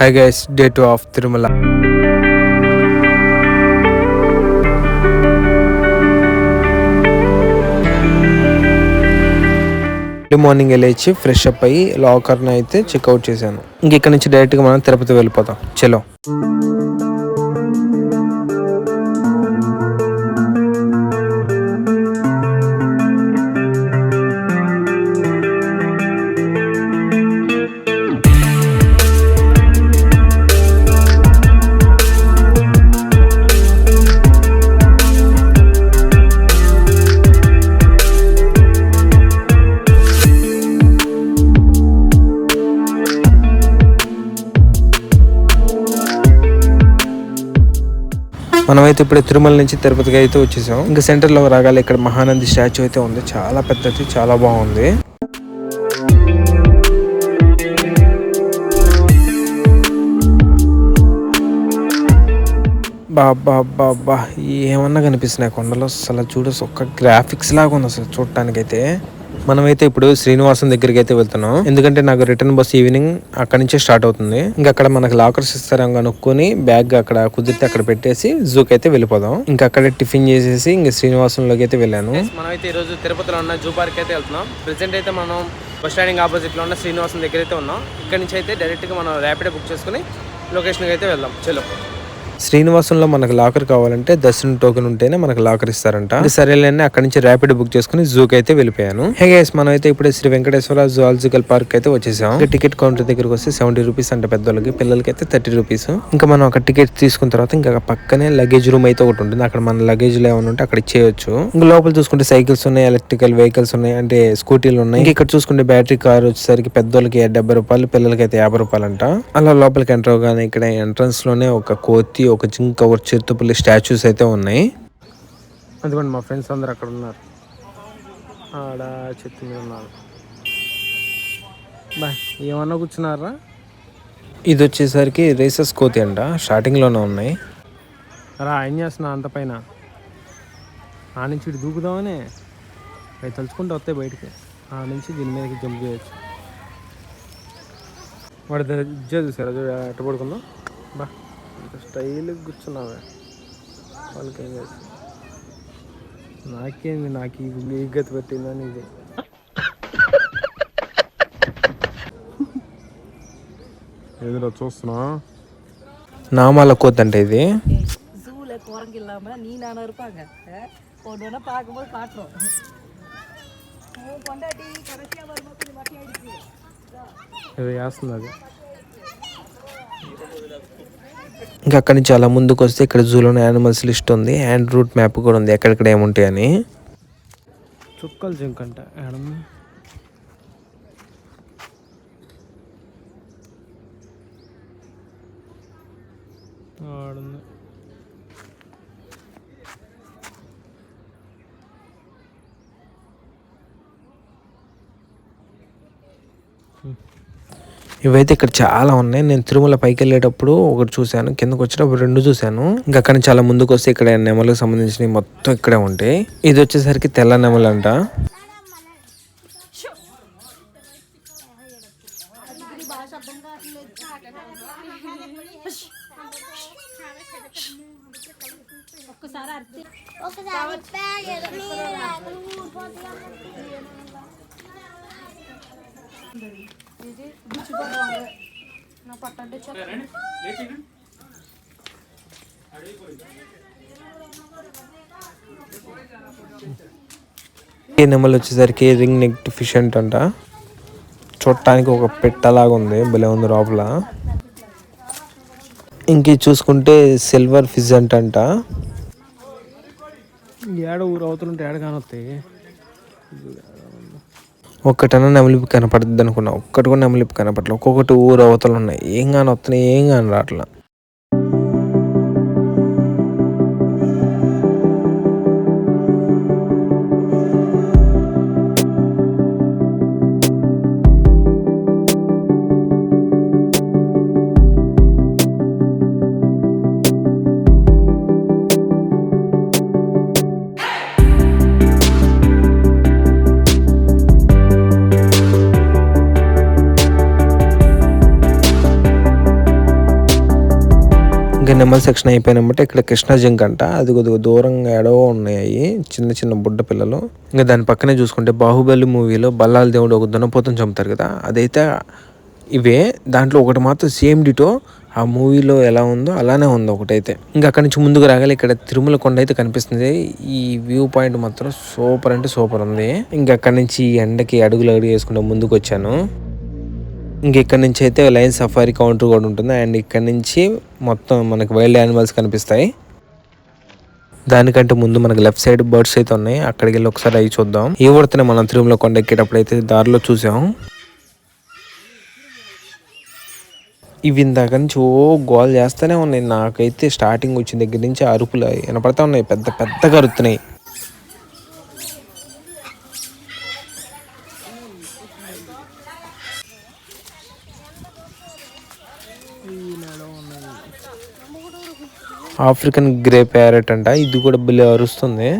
Hi guys day two of Tirumala morning లేచి fresh up అయ్యి లాకర్ని అయితే చెక్అవుట్ చేశాను. ఇంక ఇక్కడ నుంచి డైరెక్ట్గా మనం తిరుపతి వెళ్ళిపోతాం. చలో మనమైతే ఇప్పుడు తిరుమల నుంచి తిరుపతికి అయితే వచ్చేసాం. ఇంకా సెంటర్లో రాగాలి ఇక్కడ మహానంది స్టాచ్యూ అయితే ఉంది. చాలా పెద్దది చాలా బాగుంది. బాబా బాబా ఏమన్నా కనిపిస్తున్నాయి కొండలో. అసలు చూడొచ్చు ఒక్క గ్రాఫిక్స్ లాగా ఉంది అసలు చూడటానికైతే. మనమైతే ఇప్పుడు శ్రీనివాసం దగ్గరికి అయితే వెళ్తున్నాం. ఎందుకంటే నాకు రిటర్న్ బస్ ఈవినింగ్ అక్కడ నుంచే స్టార్ట్ అవుతుంది. ఇంకా అక్కడ మనకి లాకర్స్ ఇస్తారని కనుక్కొని బ్యాగ్ అక్కడ కుదిరితే అక్కడ పెట్టేసి జూకి అయితే వెళ్ళిపోదాం. ఇంకా అక్కడ టిఫిన్ చేసేసి ఇంకా శ్రీనివాసంలోకి అయితే వెళ్ళాను మనమైతే ఈ రోజు తిరుపతిలో ఉన్న జూ పార్క్ అయితే వెళ్తున్నాం. ప్రెసెంట్ అయితే మనం బస్ స్టాండింగ్ ఆపోజిట్లో ఉన్న శ్రీనివాసం దగ్గర అయితే ఉన్నాం. ఇక్కడ నుంచి అయితే డైరెక్ట్గా మనం ర్యాపిడ్ బుక్ చేసుకుని లొకేషన్ అయితే వెళ్దాం. చలో. శ్రీనివాసంలో మనకు లాకర్ కావాలంటే దర్శనం టోకెన్ ఉంటేనే మనకు లాకర్ ఇస్తారంట. సరేలే సరేలేని నుంచి ర్యాపిడ్ బుక్ చేసుకుని జూకి అయితే వెళ్ళిపోయాను. హే గైస్ మనం అయితే ఇప్పుడు శ్రీ వెంకటేశ్వర జువాలజికల్ పార్క్ అయితే వచ్చేసాం. టికెట్ కౌంటర్ దగ్గరకు వస్తే సెవెంటీ రూపీస్ అంటే పెద్దోళ్ళకి పిల్లలకి అయితే థర్టీ రూపీస్ ఇంకా మనం అక్కడ టికెట్ తీసుకున్న తర్వాత ఇంకా పక్కనే లగేజ్ రూమ్ అయితే ఒకటి ఉంటుంది. అక్కడ మన లగేజ్లో ఏమైనా ఉంటే అక్కడ ఇచ్చేయచ్చు. ఇంకా లోపల చూసుకుంటే సైకిల్స్ ఉన్నాయి ఎలక్ట్రికల్ వెహికల్స్ ఉన్నాయి అంటే స్కూటీలు ఉన్నాయి. ఇంకా ఇక్కడ చూసుకుంటే బ్యాటరీ కార్ వచ్చేసరికి పెద్దోళ్ళకి డెబ్బై రూపాయలు పిల్లలకి అయితే యాభై రూపాయలు అంట అలా లోపలికి ఎంటర్ అవగానే ఇక్కడ ఎంట్రన్స్లోనే ఒక కోతి ఒక జింక ఒక చిరుతపల్లి స్టాచ్యూస్ అయితే ఉన్నాయి. అందుకోండి మా ఫ్రెండ్స్ అందరు అక్కడ ఉన్నారు. ఆడ చెట్టు మీద ఉన్నారు. బా ఏమన్నా కూర్చున్నారా? ఇది వచ్చేసరికి రేసెస్ కోతి అంట స్టార్టింగ్లోనే ఉన్నాయి. రా ఏం చేస్తున్నా అంత పైన? ఆ నుంచి ఇటు దూకుదామని? అవి తలుచుకుంటూ వస్తాయి బయటికి. ఆ నుంచి దీని మీదకి జంప్ చేయొచ్చు. వాడి దగ్గర చూసారా? చూడ ఎట్ట పడుకుందాం? బా. ఇంత స్టైల్గా కూర్చున్నావే వాళ్ళకి ఏం చేస్తా నాకేంది నాకు ఈ ఈ గతి పెట్టిందని ఇది ఎదురు చూస్తున్నా నామాల కోతి అంటే ఇది ஜூல குரங்கு இல்லாம நீ நானும் இருப்பாங்க ஒன்று பார்க்கும்போது காட்டுறோம் உன் பொண்டாட்டி கடைசியா வரும்போது கொஞ்சம் மட்டி ஆயிடுச்சு ఇది వేస్తుంది అది ఇంకా అక్కడి నుంచి అలా ముందుకు వస్తే ఇక్కడ జూలోనే యానిమల్స్ లిస్ట్ ఉంది అండ్ రూట్ మ్యాప్ కూడా ఉంది ఎక్కడెక్కడ ఏముంటాయి అని చుక్కలు జింక్ అంట మేడం ఆడుంది. ఇవైతే ఇక్కడ చాలా ఉన్నాయి. నేను తిరుమల పైకి వెళ్ళేటప్పుడు ఒకటి చూశాను కిందకు వచ్చేటప్పుడు రెండు చూశాను. ఇంకా అక్కడ చాలా ముందుకు వస్తే ఇక్కడ నెమలకు సంబంధించినవి మొత్తం ఇక్కడే ఉంటాయి. ఇది వచ్చేసరికి తెల్ల నెమలు అంట ఒకసారి ఈ నెమలు వచ్చేసరికి రింగ్ నెక్ ఫిష్ అంట చూడటానికి ఒక పెట్టలాగా ఉంది భలే ఉంది లోపల. ఇంక ఇది చూసుకుంటే సిల్వర్ ఫిజ్ అంట ఏడ ఊరు అవుతుంటే ఏడ కానొస్తాయి? ఒక్కటన్నా నెమలిపి కనపడుతుంది అనుకున్నా ఒక్కటి కూడా నెమలిపి కనపడలేదు ఒక్కొక్కటి ఊరు అవతలు ఉన్నాయి ఏం కానీ వస్తున్నాయి ఏం కానీ రావట్లా. ఇంకా సెక్షన్ అయిపోయినామంటే ఇక్కడ కృష్ణ జింక్ అంట. అది కొద్దిగా దూరంగా ఎడవ ఉన్నాయి. చిన్న చిన్న బుడ్డ పిల్లలు. ఇంకా దాని పక్కనే చూసుకుంటే బాహుబలి మూవీలో బల్లాల దేవుడు ఒక దున్నపోతం చంపుతారు కదా. అదైతే ఇవే. దాంట్లో ఒకటి మాత్రం సేమ్ డిటో ఆ మూవీలో ఎలా ఉందో అలానే ఉంది ఒకటైతే. ఇంకా అక్కడి నుంచి ముందుకు రాగాలి ఇక్కడ తిరుమల కొండ అయితే కనిపిస్తుంది. ఈ వ్యూ పాయింట్ మాత్రం సూపర్ అంటే సూపర్ ఉంది. ఇంకా అక్కడి నుంచి ఎండకి అడుగులు అడుగు వేసుకుంటూ ముందుకు వచ్చాను ఇంక ఇక్కడ నుంచి అయితే లైన్ సఫారీ కౌంటర్ కూడా ఉంటుంది. అండ్ ఇక్కడ నుంచి మొత్తం మనకి వైల్డ్ యానిమల్స్ కనిపిస్తాయి. దానికంటే ముందు మనకు లెఫ్ట్ సైడ్ బర్డ్స్ అయితే ఉన్నాయి. అక్కడికి వెళ్ళి ఒకసారి అవి చూద్దాం. ఈ ఊరితోనే మనం తిరుమల కొండ ఎక్కేటప్పుడు అయితే దారిలో చూసాం. ఇవి ఇందాక నుంచి ఓ గోల్ చేస్తూనే ఉన్నాయి. నాకైతే స్టార్టింగ్ వచ్చిన దగ్గర నుంచి అరుపులు వినపడతా ఉన్నాయి. పెద్ద పెద్దగా అరుతున్నాయి ఆఫ్రికన్ గ్రే ప్యారెట్ అంట. ఇది కూడా భలే అరుస్తుంది.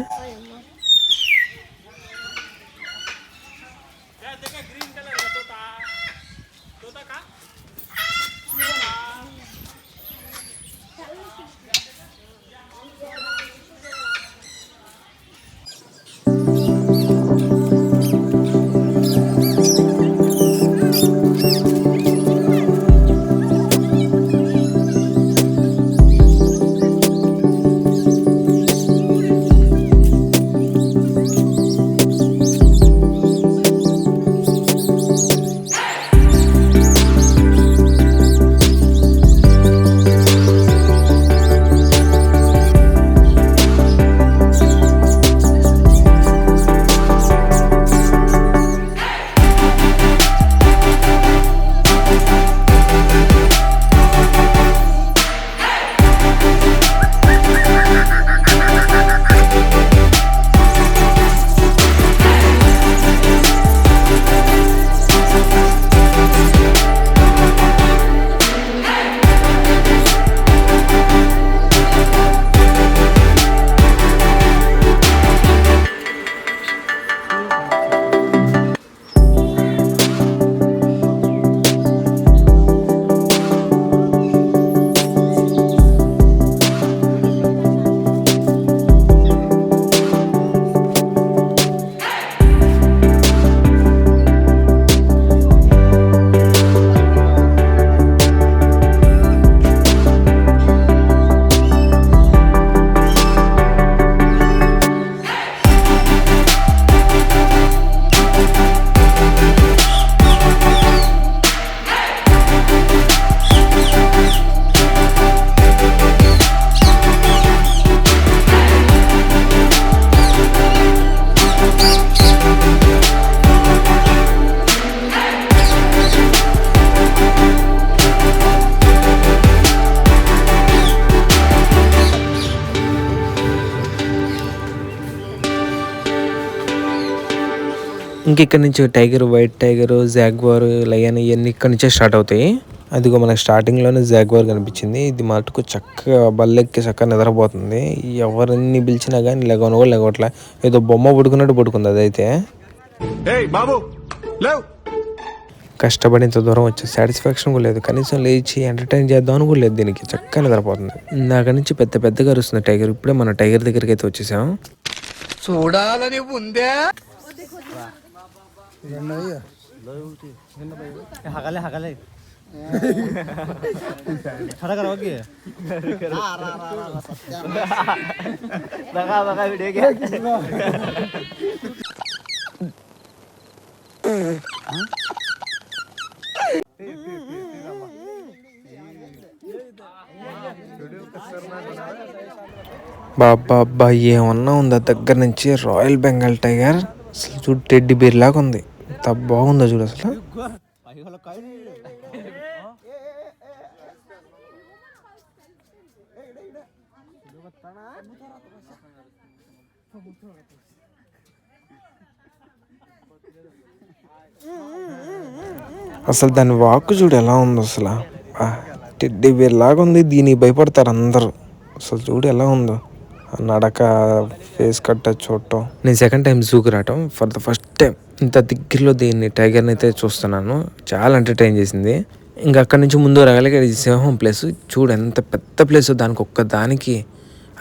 ఇంక ఇక్కడ నుంచి tiger white tiger jaguar lion ఇవన్నీ ఇక్కడ నుంచే స్టార్ట్ అవుతాయి. అదిగో మనకి స్టార్టింగ్లోనే జాగ్వార్ కనిపించింది. ఇది మటుకు చక్కగా బల్లెక్కి చక్కగా నిద్రపోతుంది. ఎవరిని పిలిచినా కానీ లెగవను కూడా లెగవట్లే ఏదో బొమ్మ పడుకున్నట్టు పడుకుంది అదైతే. ఏయ్ బాబు లేవ్. కష్టపడి ఇంత దూరం వచ్చే సాటిస్ఫాక్షన్ కూడా లేదు. కనీసం లేచి ఎంటర్టైన్ చేద్దాం అని కూడా లేదు దీనికి. చక్కగా నిద్రపోతుంది. ఇందాక నుంచి పెద్ద పెద్దగా అరుస్తుంది టైగర్. ఇప్పుడే మన టైగర్ దగ్గరికి అయితే వచ్చేసాం. చూడాలని ఉందే. బాబా అబ్బా ఏమన్నా ఉందా? దగ్గర నుంచి రాయల్ బెంగాల్ టైగర్ అసలు చూడు టెడ్డి బీర్ లాగా ఉంది. ఎంత బాగుందో చూడు అసలు. అసలు దాని వాక్ చూడు ఎలా ఉంది అసలు. ఆ, టెడ్డీ బేర్ లాగా ఉంది దీనికి భయపడతారు అందరూ. అసలు చూడు ఎలా ఉందో. నడక ఫేస్ కట్ చూడటం నేను సెకండ్ టైం జూకి రావటం ఫర్ ద ఫస్ట్ టైం ఇంత దగ్గరలో దీన్ని టైగర్ని అయితే చూస్తున్నాను. చాలా ఎంటర్టైన్ చేసింది. ఇంకా అక్కడి నుంచి ముందు రాగలిగే ఇక్కడ ఇది సింహం ప్లేస్ చూడు ఎంత పెద్ద ప్లేస్ దానికి ఒక్క దానికి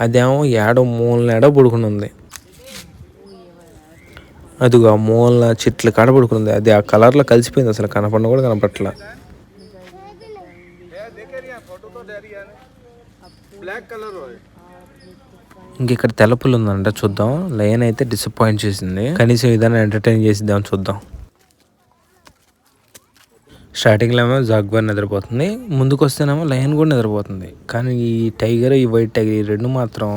అదేమో ఏడో మూల ఏడో పడుకుని ఉంది. అదిగో ఆ మూల చెట్లు కాడ పడుకుంది అది ఆ కలర్లో కలిసిపోయింది అసలు కనపడిన కూడా కనపట్ల ఇంక ఇక్కడ తెల్లపుల్లు ఉందంట చూద్దాం. లయన్ అయితే డిసప్పాయింట్ చేసింది. కనీసం ఏదైనా ఎంటర్టైన్ చేసిద్దాం చూద్దాం. స్టార్టింగ్లో ఏమో జాగ్వర్ నిద్రపోతుంది. ముందుకు వస్తేనేమో లయన్ కూడా నిద్రపోతుంది. కానీ ఈ టైగర్ ఈ వైట్ టైగర్ ఈ రెండు మాత్రం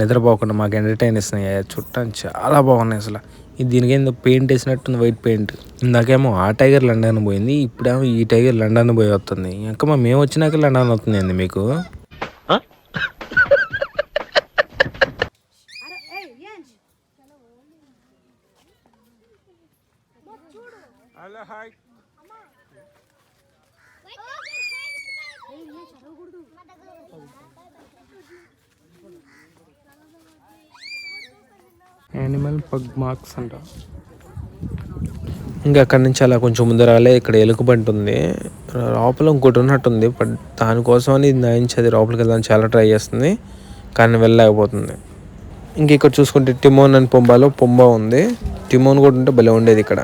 నిద్రపోకుండా మాకు ఎంటర్టైన్ ఇస్తున్నాయి చుట్టాన్ని చాలా బాగున్నాయి అసలు. ఇది దీనికి ఏందో పెయింట్ వేసినట్టుంది వైట్ పెయింట్ ఇందాకేమో ఆ టైగర్ లండన్ పోయింది ఇప్పుడేమో ఈ టైగర్ లండన్ పోయి వస్తుంది. ఇంకా మా మేము వచ్చినాక లండన్ అవుతుంది అండి మీకు యానిమల్ పగ్ మార్క్స్ అంట. ఇంకా అక్కడి నుంచి అలా కొంచెం ముందరాలే ఇక్కడ ఎలుకబంటి ఉంది. లోపల ఇంకోటి ఉన్నట్టుంది బట్ దానికోసమని ఇది నయించి అది లోపలికి వెళ్ళడానికి చాలా ట్రై చేస్తుంది కానీ వెళ్ళలేకపోతుంది. ఇంక ఇక్కడ చూసుకుంటే టిమోన్ అని పొంబాలో పొంబా ఉంది. టిమోన్ కూడా ఉంటే భలే ఉండేది ఇక్కడ.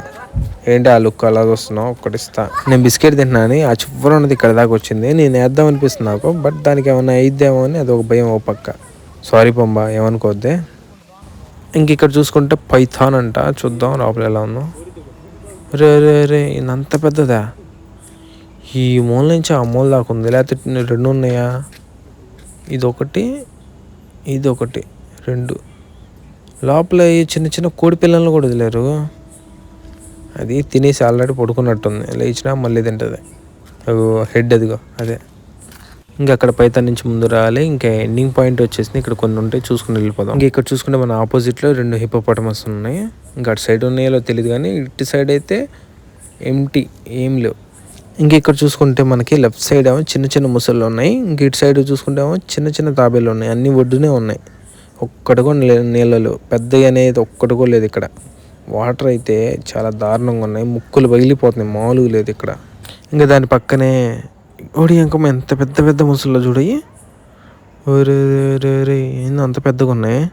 ఏంటి ఆ లుక్ అలా చూస్తున్నావు? ఒకటి ఇస్తా. నేను బిస్కెట్ తింటున్నాను ఆ చివర ఉన్నది ఇక్కడ దాకా వచ్చింది. నేను వేద్దాం అనిపిస్తుంది నాకు బట్ దానికి ఏమైనా అయిద్దేమో అని అది ఒక భయం ఓ పక్క. సారీ పొంబా ఏమనుకోవద్దే. ఇంక ఇక్కడ చూసుకుంటే పైథాన్ అంట. చూద్దాం లోపల ఎలా ఉందో. రే రే రే ఇంత పెద్దదా? ఈ మూల నుంచి ఆ మూల దాకా ఉంది. లేకపోతే రెండు ఉన్నాయా? ఇది ఒకటి ఇది ఒకటి రెండు. లోపల ఈ చిన్న చిన్న కోడి పిల్లలను కూడా వదిలేరు. అది తినేసి ఆల్రెడీ పడుకున్నట్టుంది. లేచినా మళ్ళీ తింటుంది. అగో హెడ్ అదిగో అదే. ఇంకా అక్కడ పైతాన్ నుంచి ముందు రావాలి. ఇంకా ఎండింగ్ పాయింట్ వచ్చేసి ఇక్కడ కొన్ని ఉంటాయి చూసుకుని వెళ్ళిపోదాం. ఇంకా ఇక్కడ చూసుకుంటే మన ఆపోజిట్లో రెండు హిపోపటమస్ ఉన్నాయి. ఇంకా అటు సైడ్ ఉన్నాయో తెలియదు కానీ ఇటు సైడ్ అయితే ఎంటీ ఏం లేవు. ఇంక ఇక్కడ చూసుకుంటే మనకి లెఫ్ట్ సైడ్ ఏమో చిన్న చిన్న ముసళ్ళు ఉన్నాయి. ఇంక ఇటు సైడ్ చూసుకుంటే ఏమో చిన్న చిన్న తాబేలు ఉన్నాయి. అన్ని ఒడ్డునే ఉన్నాయి. ఒక్కటి కూడా నీ- నీళ్ళలు పెద్దగా అనేది ఒక్కటి కూడా లేదు ఇక్కడ. వాటర్ అయితే చాలా దారుణంగా ఉన్నాయి. ముక్కులు పగిలిపోతున్నాయి. మామూలుగా లేదు ఇక్కడ. ఇంకా దాని పక్కనే ఓడి ఇంకమ్మ ఎంత పెద్ద పెద్ద ముసళ్ళు చూడయి ఒరే రే ఏంది అంత పెద్దగా ఉన్నాయి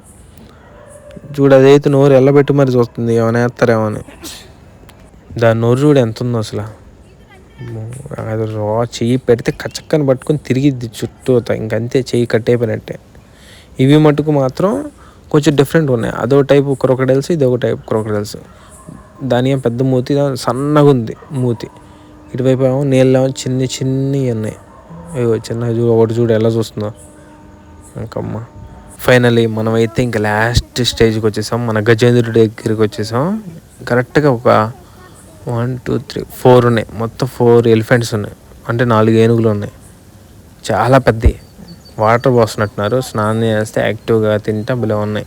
చూడు అదైతే నోరు ఎల్లబెట్టి మరి చూస్తుంది. ఏమైనా వేస్తారేమో అని. దాని నోరు చూడు ఎంత ఉందో అసలు. అది రా చెయ్యి పెడితే కచ్చక్కని పట్టుకొని తిరిగిద్ది చుట్టూ ఇంకంతే చెయ్యి కట్టయిపోయినట్టే ఇవి మటుకు మాత్రం కొంచెం డిఫరెంట్ ఉన్నాయి. అదో టైపు క్రొకడైల్స్ ఇదో టైప్ క్రొకడైల్స్. దాని ఏం పెద్ద మూతి సన్నగా ఉంది మూతి. ఇటువైపు ఏమో నీళ్ళు ఏమో చిన్ని చిన్ని ఉన్నాయి. అయ్యో చిన్న ఒకటి చూడు ఎలా చూస్తుందో. ఇంకమ్మ. ఫైనలీ మనమైతే ఇంకా లాస్ట్ స్టేజ్కి వచ్చేసాం. మన గజేంద్రుడి దగ్గరికి వచ్చేసాం. కరెక్ట్గా ఒక వన్ టూ త్రీ ఫోర్ ఉన్నాయి. మొత్తం ఫోర్ ఎలిఫెంట్స్ ఉన్నాయి. అంటే నాలుగు ఏనుగులు ఉన్నాయి. చాలా పెద్దవి. వాటర్ పోస్తున్నట్టున్నారు స్నానం చేస్తే యాక్టివ్గా తింటా భలే ఉన్నాయి.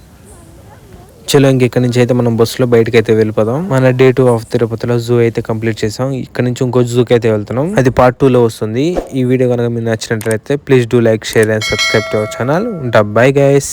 చలో ఇంకెక్కడి ఇక్కడ నుంచి అయితే మనం బస్సులో బయటకు అయితే వెళ్ళిపోదాం. మన డే టూ ఆఫ్ తిరుపతిలో జూ అయితే కంప్లీట్ చేసాం. ఇక్కడ నుంచి ఇంకో జూకి అయితే వెళ్తున్నాం. అది పార్ట్ టూ లో వస్తుంది. ఈ వీడియో కనుక మీకు నచ్చినట్లయితే please do like share and subscribe to our channel ఉంటా బై గైస్